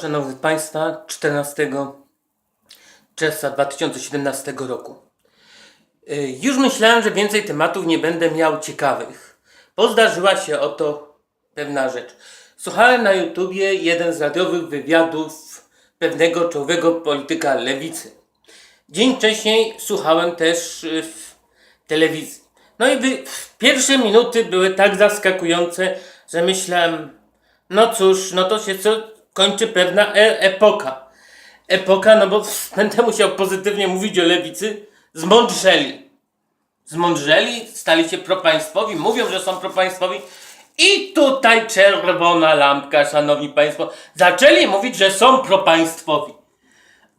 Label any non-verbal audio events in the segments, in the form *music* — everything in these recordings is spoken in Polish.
Szanowni Państwa, 14 czerwca 2017 roku. Y, Już myślałem, że więcej tematów nie będę miał ciekawych, bo zdarzyła się oto pewna rzecz. Słuchałem na YouTubie jeden z radiowych wywiadów pewnego czołowego polityka lewicy. Dzień wcześniej słuchałem też y, w telewizji. No i wy, pierwsze minuty były tak zaskakujące, że myślałem, no cóż, no to się co kończy pewna e epoka. Epoka, no bo *laughs* będę musiał pozytywnie mówić o lewicy, zmądrzeli. Zmądrzeli, stali się propaństwowi, mówią, że są propaństwowi. I tutaj czerwona lampka, szanowni państwo. Zaczęli mówić, że są propaństwowi.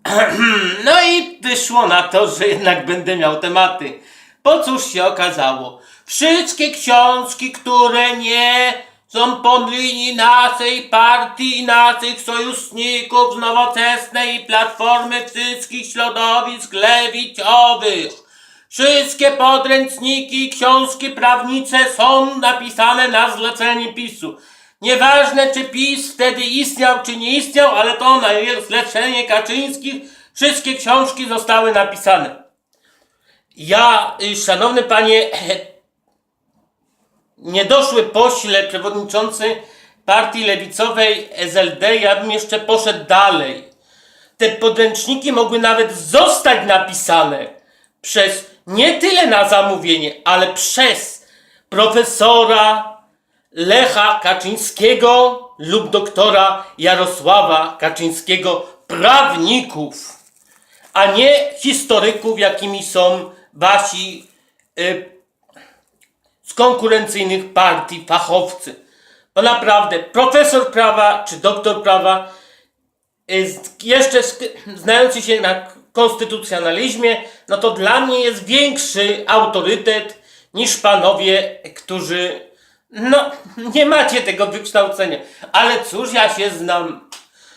*clears throat* No i wyszło na to, że jednak będę miał tematy. Po cóż się okazało? Wszystkie książki, które nie są po linii naszej partii naszych sojuszników z nowoczesnej platformy wszystkich środowisk lewicowych. Wszystkie podręczniki książki prawnicze są napisane na zlecenie PiSu. Nieważne czy PiS wtedy istniał czy nie istniał, ale to na zlecenie Kaczyńskich wszystkie książki zostały napisane. Ja, y, szanowny panie *clears throat* niedoszły pośle przewodniczący partii lewicowej SLD, ja bym jeszcze poszedł dalej. Te podręczniki mogły nawet zostać napisane przez nie tyle na zamówienie, ale przez profesora Lecha Kaczyńskiego lub doktora Jarosława Kaczyńskiego, prawników, a nie historyków, jakimi są wasi y, z konkurencyjnych partii fachowcy. Bo naprawdę, profesor prawa czy doktor prawa, jeszcze znający się na konstytucjonalizmie, no to dla mnie jest większy autorytet niż panowie, którzy no nie macie tego wykształcenia. Ale cóż ja się znam?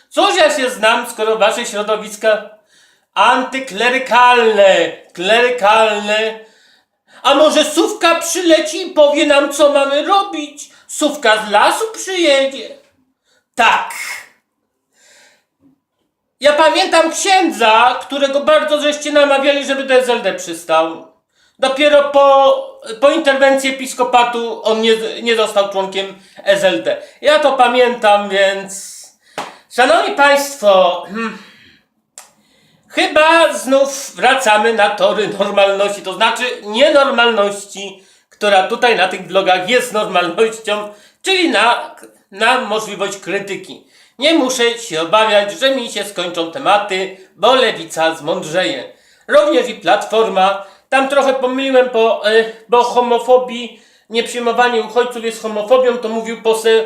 Cóż ja się znam, skoro wasze środowiska antyklerykalne, klerykalne, a może Sówka przyleci i powie nam, co mamy robić? Sówka z lasu przyjedzie. Tak. Ja pamiętam księdza, którego bardzo żeście namawiali, żeby do SLD przystał. Dopiero po, po interwencji episkopatu on nie, nie został członkiem SLD. Ja to pamiętam, więc... Szanowni Państwo... Hmm. Chyba znów wracamy na tory normalności, to znaczy nienormalności, która tutaj na tych vlogach jest normalnością, czyli na, na możliwość krytyki. Nie muszę się obawiać, że mi się skończą tematy, bo lewica zmądrzeje. Również i platforma. Tam trochę pomyliłem, bo, e, bo homofobii, nieprzyjmowanie uchodźców jest homofobią, to mówił poseł,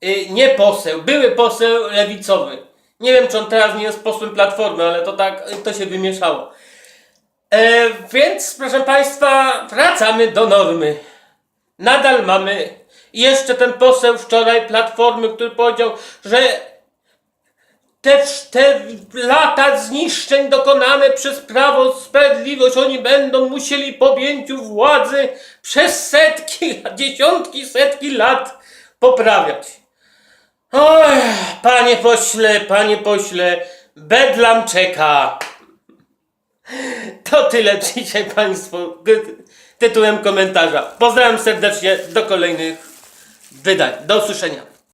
e, nie poseł, były poseł lewicowy. Nie wiem, czy on teraz nie jest posłem Platformy, ale to tak, to się wymieszało. E, więc, proszę Państwa, wracamy do normy. Nadal mamy. Jeszcze ten poseł wczoraj Platformy, który powiedział, że te, te lata zniszczeń dokonane przez Prawo Sprawiedliwość, oni będą musieli po objęciu władzy przez setki, *laughs* dziesiątki, setki lat poprawiać. Panie pośle, panie pośle, bedlam czeka. To tyle dzisiaj państwu tytułem komentarza. Pozdrawiam serdecznie, do kolejnych wydań. Do usłyszenia.